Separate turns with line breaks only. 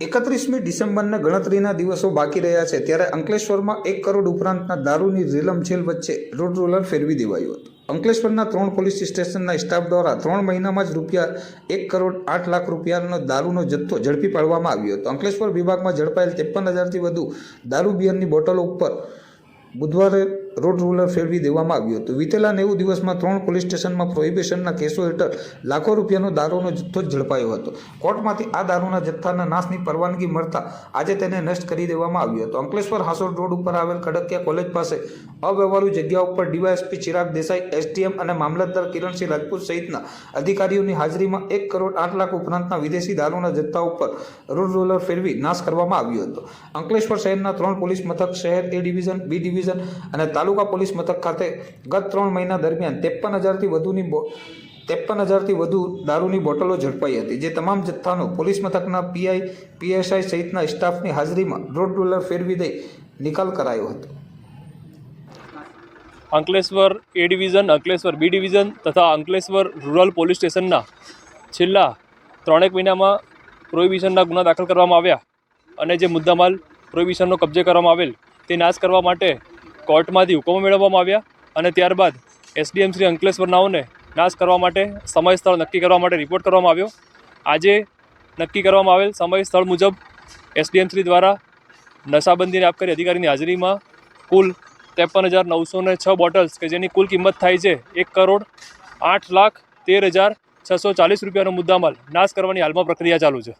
એકત્રીસમી ડિસેમ્બરના ગણતરીના દિવસો બાકી રહ્યા છે, ત્યારે અંકલેશ્વરમાં એક કરોડ ઉપરાંતના દારૂની રીલમછેલ વચ્ચે રોડ રોલર ફેરવી દેવાયું હતું. અંકલેશ્વરના ત્રણ પોલીસ સ્ટેશનના સ્ટાફ દ્વારા ત્રણ મહિનામાં જ રૂપિયા એક કરોડ આઠ લાખ રૂપિયાનો દારૂનો જથ્થો ઝડપી પાડવામાં આવ્યો હતો. અંકલેશ્વર વિભાગમાં ઝડપાયેલ ત્રેપન હજારથી વધુ દારૂ બિયરની બોટલો ઉપર બુધવારે રોડ રોલર ફેરવી દેવામાં આવ્યું હતું. વિતેલા નેવું દિવસમાં ત્રણ પોલીસ સ્ટેશનમાં પ્રોહિબિશનના કેસો હેઠળ લાખો રૂપિયાનો દારૂનો જથ્થો ઝડપાયો હતો. કોર્ટમાંથી આ દારૂના જથ્થાના નાશની પરવાનગી મળતા આજે તેને નષ્ટ કરી દેવામાં આવ્યો હતો. અંકલેશ્વર હાસોડ રોડ ઉપર આવેલ ખડકિયા કોલેજ પાસે અવ્યવહારુ જગ્યા ઉપર ડીવાયએસપી ચિરાગ દેસાઈ એસટીએમ અને મામલતદાર કિરણસિંહ રાજપૂત સહિતના અધિકારીઓની હાજરીમાં એક કરોડ આઠ લાખ ઉપરાંતના વિદેશી દારૂના જથ્થા ઉપર રોડ રોલર ફેરવી નાશ કરવામાં આવ્યો હતો. અંકલેશ્વર શહેરના ત્રણ પોલીસ મથક, શહેર એ ડિવિઝન, બી ડિવિઝન અને તાલુકા પોલીસ મથક ખાતે ગત ત્રણ મહિના દરમિયાન ત્રેપન હજારથી વધુની ત્રેપન હજારથી વધુ દારૂની બોટલો ઝડપાઈ હતી. જે તમામ જથ્થાનો પોલીસ મથકના પીઆઈ પીએસઆઈ સહિતના સ્ટાફની હાજરીમાં રોડ રોલર ફેરવી દઈ નિકાલ કરાયો હતો.
Ankleshwar A division, Ankleshwar B division તથા અંકલેશ્વર રૂરલ પોલીસ સ્ટેશનના છેલ્લા ત્રણેક મહિનામાં પ્રોહિબિશનના ગુના દાખલ કરવામાં આવ્યા અને જે મુદ્દામાલ પ્રોહિબિશનનો કબજે કરવામાં આવેલ તે નાશ કરવા માટે કોર્ટમાંથી હુકમો મેળવવામાં આવ્યા અને ત્યારબાદ એસડીએમ શ્રી અંકલેશ્વર નાઓને નાશ કરવા માટે સમય સ્થળ નક્કી કરવા માટે રિપોર્ટ કરવામાં આવ્યો. આજે નક્કી કરવામાં આવેલ સમય સ્થળ મુજબ એસડીએમ શ્રી દ્વારા નશાબંધીને આપકારી અધિકારીની હાજરીમાં કુલ ત્રેપન હજાર નવસો છ બોટલ્સ, કે જેની કુલ કિંમત થાય છે એક કરોડ આઠ લાખ તેર હજાર છસો ચાલીસ રૂપિયાનો મુદ્દામાલ નાશ કરવાની હાલમાં પ્રક્રિયા ચાલુ છે.